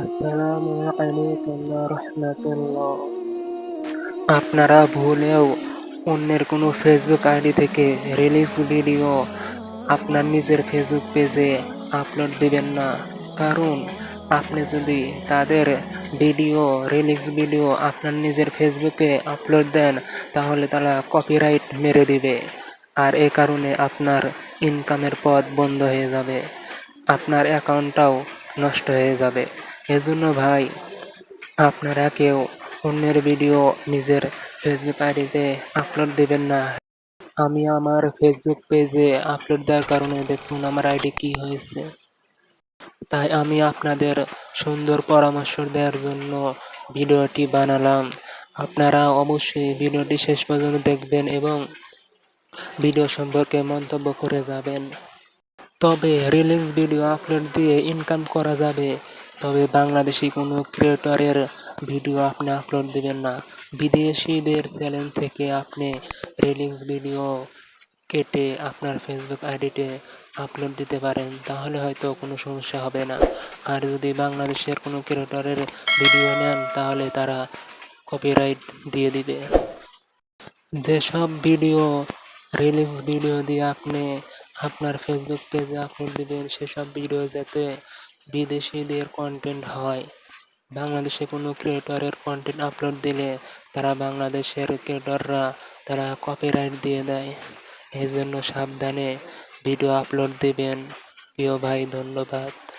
আসসালামু রহমতুল্লাহ। আপনারা ভুলেও অন্যের কোনো ফেসবুক আইডি থেকে রিলিজ ভিডিও আপনার নিজের ফেসবুক পেজে আপলোড দিবেন না। কারণ আপনি যদি তাদের ভিডিও রিলিক্স ভিডিও আপনার নিজের ফেসবুকে আপলোড দেন, তাহলে তারা কপিরাইট মেরে দিবে। আর এ কারণে আপনার ইনকামের পথ বন্ধ হয়ে যাবে। আপনার অ্যাকাউন্টটাও নষ্ট হয়ে যাবে। এজন্য ভাই, আপনারা কেউ অন্যের ভিডিও নিজের ফেসবুক আইডিতে আপলোড দেবেন না। আমি আমার ফেসবুক পেজে আপলোড দেওয়ার কারণে দেখুন আমার আইডি কি হয়েছে। তাই আমি আপনাদের সুন্দর পরামর্শ দেওয়ার জন্য ভিডিওটি বানালাম। আপনারা অবশ্যই ভিডিওটি শেষ পর্যন্ত দেখবেন এবং ভিডিও সম্পর্কে মন্তব্য করে যাবেন। তবে রিলিজ ভিডিও আপলোড দিয়ে ইনকাম করা যাবে। তবে বাংলাদেশি কোনো ক্রিয়েটরের ভিডিও আপনি আপলোড দেবেন না। বিদেশিদের চ্যানেল থেকে আপনি রিলিজ ভিডিও কেটে আপনার ফেসবুক আইডিতে আপলোড দিতে পারেন, তাহলে হয়তো কোনো সমস্যা হবে না। আর যদি বাংলাদেশের কোনো ক্রিয়েটরের ভিডিও নেন, তাহলে তারা কপিরাইট দিয়ে দিবে। যেসব ভিডিও রিলিক্স ভিডিও দিয়ে আপনি আপনার ফেসবুক পেজে আপলোড দিবেন, সেসব ভিডিও যাতে বিদেশিদের কন্টেন্ট হয়। বাংলাদেশে কোনো ক্রিয়েটরের কন্টেন্ট আপলোড দিলে তারা বাংলাদেশের ক্রিয়েটররা তারা কপিরাইট দিয়ে দেয়। এই জন্য সাবধানে ভিডিও আপলোড দিবেন। প্রিয় ভাই, ধন্যবাদ।